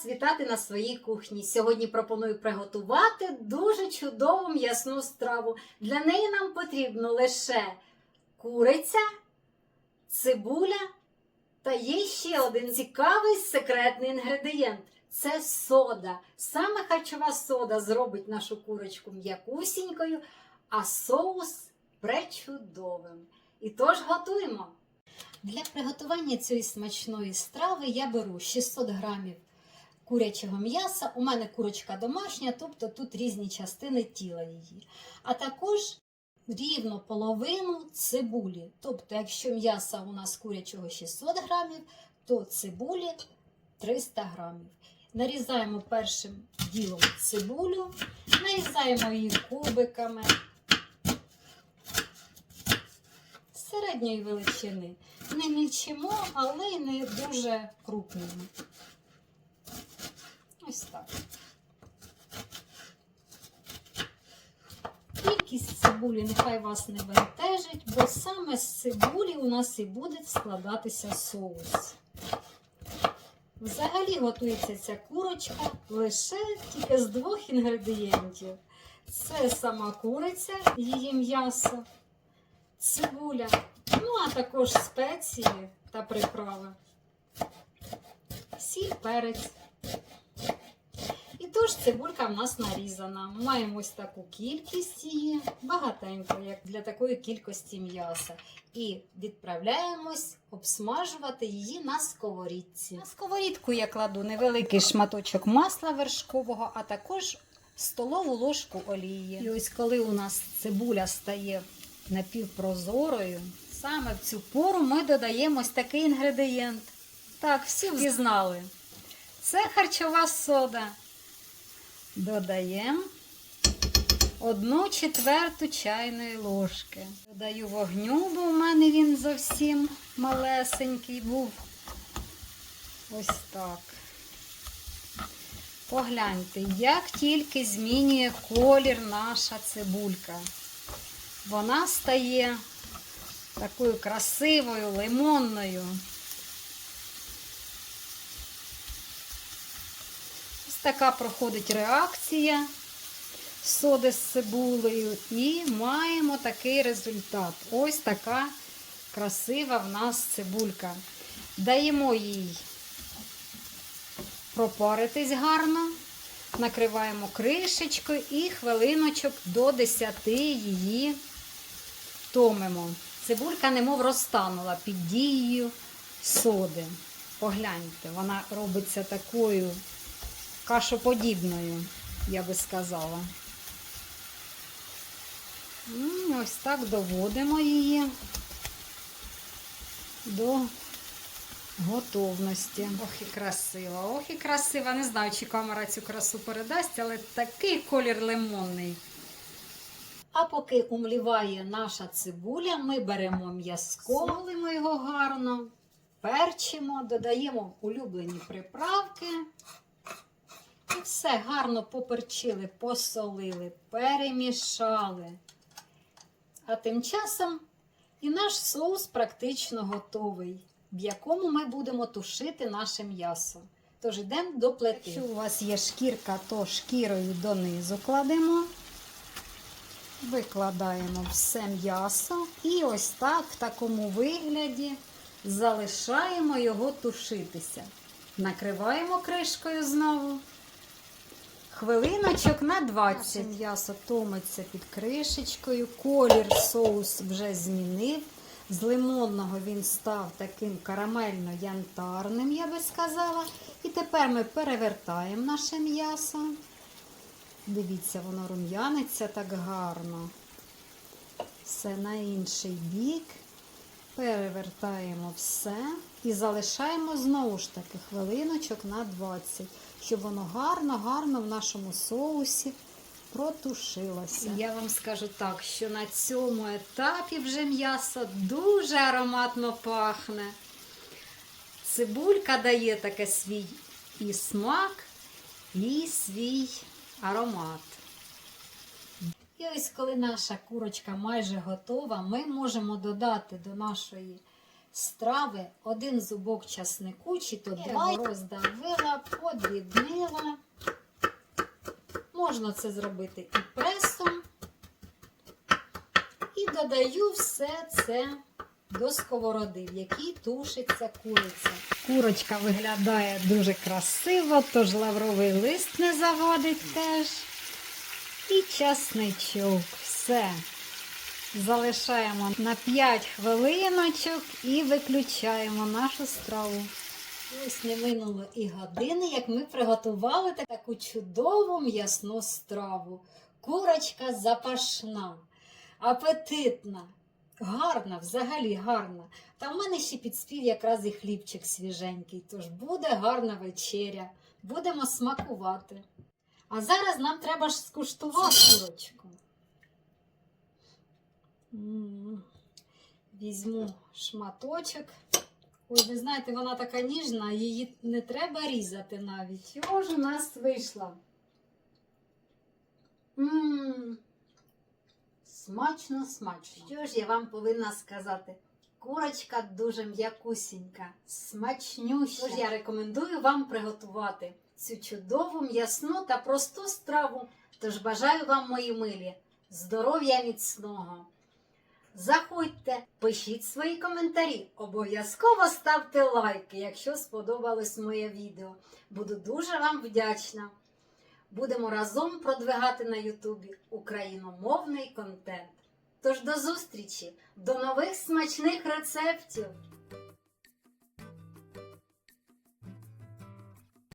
вас вітати на своїй кухні. Сьогодні пропоную приготувати дуже чудову м'ясну страву. Для неї нам потрібно лише куриця, цибуля та є ще один цікавий секретний інгредієнт. Це сода. Саме харчова сода зробить нашу курочку м'якусінькою, а соус пречудовим. І тож готуємо. Для приготування цієї смачної страви я беру 600 грамів курячого м'яса. У мене курочка домашня, тобто тут різні частини тіла її. А також рівно половину цибулі. Тобто, якщо м'яса у нас курячого 600 грамів, то цибулі 300 грамів. Нарізаємо першим ділом цибулю, нарізаємо її кубиками середньої величини. Не мільчимо, але й не дуже крупними. Ось. Кількість цибулі нехай вас не бентежить, бо саме з цибулі у нас і буде складатися соус. Взагалі готується ця курочка лише тільки з двох інгредієнтів. Це сама куриця, її м'ясо, цибуля, ну а також спеції та приправи. Сіль, перець. Цибулька в нас нарізана. Маємо ось таку кількість її, багатенько, як для такої кількості м'яса. І відправляємось обсмажувати її на сковорідці. На сковорідку я кладу невеликий шматочок масла вершкового, а також столову ложку олії. І ось коли у нас цибуля стає напівпрозорою, саме в цю пору ми додаємо ось такий інгредієнт. Так, всі взнали. Це харчова сода. Додаємо одну четверту чайної ложки. Додаю вогню, бо в мене він зовсім малесенький був. Ось так. Погляньте, як тільки змінює колір наша цибулька. Вона стає такою красивою, лимонною. Така проходить реакція соди з цибулею і маємо такий результат. Ось така красива в нас цибулька. Даємо їй пропаритись гарно, накриваємо кришечкою і хвилиночок до 10 її томимо. Цибулька немов розтанула під дією соди. Погляньте, вона робиться такою кашоподібною, я би сказала. Ось так доводимо її до готовності. Ох і красива, ох і красива. Не знаю, чи камера цю красу передасть, але такий колір лимонний. А поки умліває наша цибуля, ми беремо м'язко, солимо його гарно, перчимо, додаємо улюблені приправки. І все гарно поперчили, посолили, перемішали. А тим часом і наш соус практично готовий, в якому ми будемо тушити наше м'ясо. Тож йдемо до плити. Якщо у вас є шкірка, то шкірою донизу кладемо. Викладаємо все м'ясо і ось так, в такому вигляді, залишаємо його тушитися. Накриваємо кришкою знову. Хвилиночок на 20. М'ясо томиться під кришечкою. Колір соус вже змінив. З лимонного він став таким карамельно-янтарним, я би сказала. І тепер ми перевертаємо наше м'ясо. Дивіться, воно рум'яниться так гарно. Все на інший бік. Перевертаємо все і залишаємо знову ж таки хвилиночок на 20, щоб воно гарно-гарно в нашому соусі протушилося. Я вам скажу так, що на цьому етапі вже м'ясо дуже ароматно пахне. Цибулька дає таке свій і смак, і свій аромат. І ось коли наша курочка майже готова, ми можемо додати до нашої страви один зубок часнику, чи то два роздавила, подрібнила. Можна це зробити і пресом. І додаю все це до сковороди, в якій тушиться куриця. Курочка виглядає дуже красиво, тож лавровий лист не завадить теж. І часничок. Все. Залишаємо на 5 хвилиночок і виключаємо нашу страву. Ось не минуло і години, як ми приготували таку чудову м'ясну страву. Курочка запашна, апетитна, гарна, взагалі гарна. Та в мене ще підспів якраз і хлібчик свіженький, тож буде гарна вечеря. Будемо смакувати. А зараз нам треба ж скуштувати курочку. Візьму шматочок. Ой, ви знаєте, вона така ніжна, її не треба різати навіть. Що ж у нас вийшло? Мм, смачно, смачно. Що ж я вам повинна сказати? Курочка дуже м'якусінька, смачнюща. Тож я рекомендую вам приготувати цю чудову, м'ясну та просту страву. Тож бажаю вам, мої милі, здоров'я міцного. Заходьте, пишіть свої коментарі, обов'язково ставте лайки, якщо сподобалось моє відео. Буду дуже вам вдячна. Будемо разом продвигати на Ютубі україномовний контент. Тож до зустрічі, до нових смачних рецептів!